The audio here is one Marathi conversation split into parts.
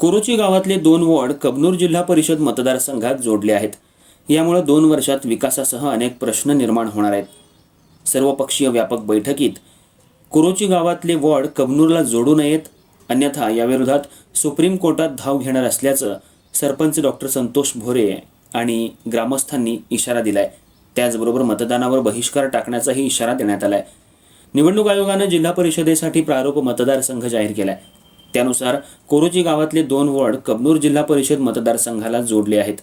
कोरोची गावातले दोन वॉर्ड कबनूर जिल्हा परिषद मतदारसंघात जोडले आहेत. यामुळे दोन वर्षात विकासासह अनेक प्रश्न निर्माण होणार आहेत. सर्वपक्षीय व्यापक बैठकीत कोरोची गावातले वॉर्ड कबनूरला जोडू नयेत अन्यथा याविरोधात सुप्रीम कोर्टात धाव घेणार असल्याचं सरपंच डॉक्टर संतोष भोरे आणि ग्रामस्थांनी इशारा दिलाय. त्याचबरोबर मतदानावर बहिष्कार टाकण्याचाही इशारा देण्यात आलाय. निवडणूक आयोगानं जिल्हा परिषदेसाठी प्रारूप मतदारसंघ जाहीर केलाय. त्यानुसार कोरोची गावातले दोन वॉर्ड कबनूर जिल्हा परिषद मतदारसंघाला जोडले आहेत.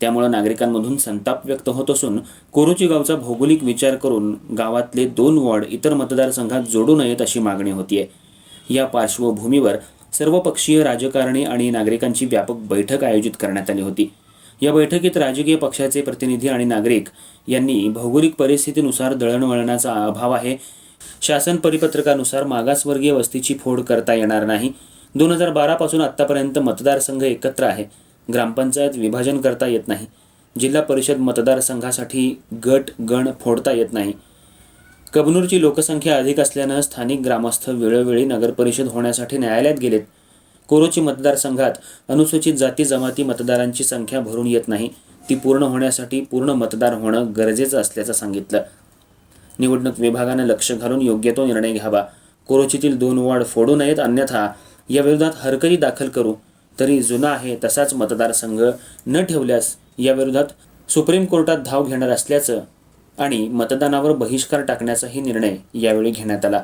त्यामुळे नागरिकांमधून संताप व्यक्त होत असून कोरोची गावचा भौगोलिक विचार करून गावातले दोन वॉर्ड इतर मतदारसंघात जोडू नयेत अशी मागणी होतीये. या पार्श्वभूमीवर सर्वपक्षीय राजकारणी आणि नागरिकांची व्यापक बैठक आयोजित करण्यात आली होती. या बैठकीत राजकीय पक्षाचे प्रतिनिधी आणि नागरिक यांनी भौगोलिक परिस्थितीनुसार दळणवळणाचा अभाव आहे शासन परिपत्रकानुसार मागासवर्गीय वस्तीची फोड करता येणार नाही. दोन हजार बारापासून आत्तापर्यंत मतदारसंघ एकत्र आहे. ग्रामपंचायत विभाजन करता येत नाही. जिल्हा परिषद मतदारसंघासाठी गट गण फोडता येत नाही. कबनूरची लोकसंख्या अधिक असल्यानं स्थानिक ग्रामस्थ वेळोवेळी नगरपरिषद होण्यासाठी न्यायालयात गेलेत. कोरोची मतदारसंघात अनुसूचित जाती जमाती मतदारांची संख्या भरून येत नाही. ती पूर्ण होण्यासाठी पूर्ण मतदार होणं गरजेचं असल्याचं सांगितलं. निवडणूक विभागानं लक्ष घालून योग्य तो निर्णय घ्यावा. कोरोचीतील दोन वाढ फोडू नयेत अन्यथा याविरोधात हरकती दाखल करू. तरी जुना आहे तसाच मतदारसंघ न ठेवल्यास याविरोधात सुप्रीम कोर्टात धाव घेणार असल्याचं आणि मतदानावर बहिष्कार टाकण्याचाही निर्णय यावेळी घेण्यात आला.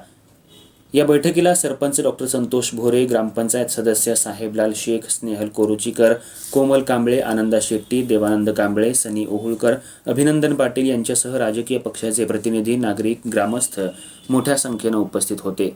या बैठकीला सरपंच डॉक्टर संतोष भोरे ग्रामपंचायत सदस्य साहेबलाल शेख स्नेहल कोरुचीकर कोमल कांबळे आनंदा शेट्टी देवानंद कांबळे सनी ओहुळकर अभिनंदन पाटील यांच्यासह राजकीय पक्षाचे प्रतिनिधी नागरिक ग्रामस्थ मोठ्या संख्येनं उपस्थित होते.